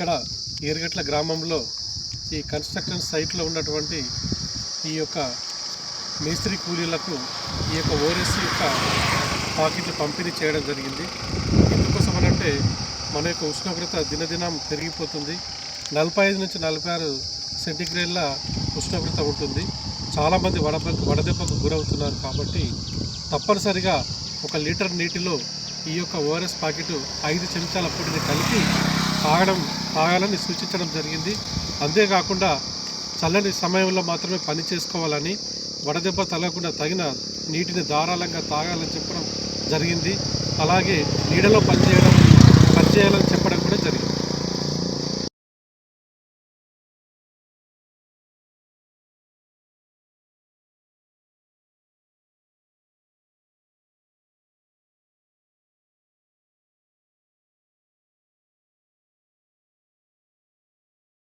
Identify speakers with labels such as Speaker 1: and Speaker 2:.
Speaker 1: ఇక్కడ ఏరుగట్ల గ్రామంలో ఈ కన్స్ట్రక్షన్ సైట్లో ఉన్నటువంటి ఈ యొక్క మేస్త్రి కూలీలకు ఈ యొక్క ఓఎస్ యొక్క పాకెట్లు పంపిణీ చేయడం జరిగింది. ఎందుకోసం అంటే మన యొక్క ఉష్ణోగ్రత దినదినం పెరిగిపోతుంది. నలభై ఐదు నుంచి నలభై ఆరు సెంటీగ్రేడ్ల ఉష్ణోగ్రత ఉంటుంది. చాలామంది వడబ వడదెబ్బకు గురవుతున్నారు కాబట్టి తప్పనిసరిగా ఒక లీటర్ నీటిలో ఈ యొక్క ఓఆర్ఎస్ ప్యాకెట్ ఐదు చెంచాల పొడిని కలిపి తాగడం తాగాలని సూచించడం జరిగింది. అంతేకాకుండా చల్లని సమయంలో మాత్రమే పని చేసుకోవాలని వడదెబ్బ తగలకుండా తగిన నీటిని ధారాళంగా తాగాలని చెప్పడం జరిగింది. అలాగే నీడలో పనిచేయడం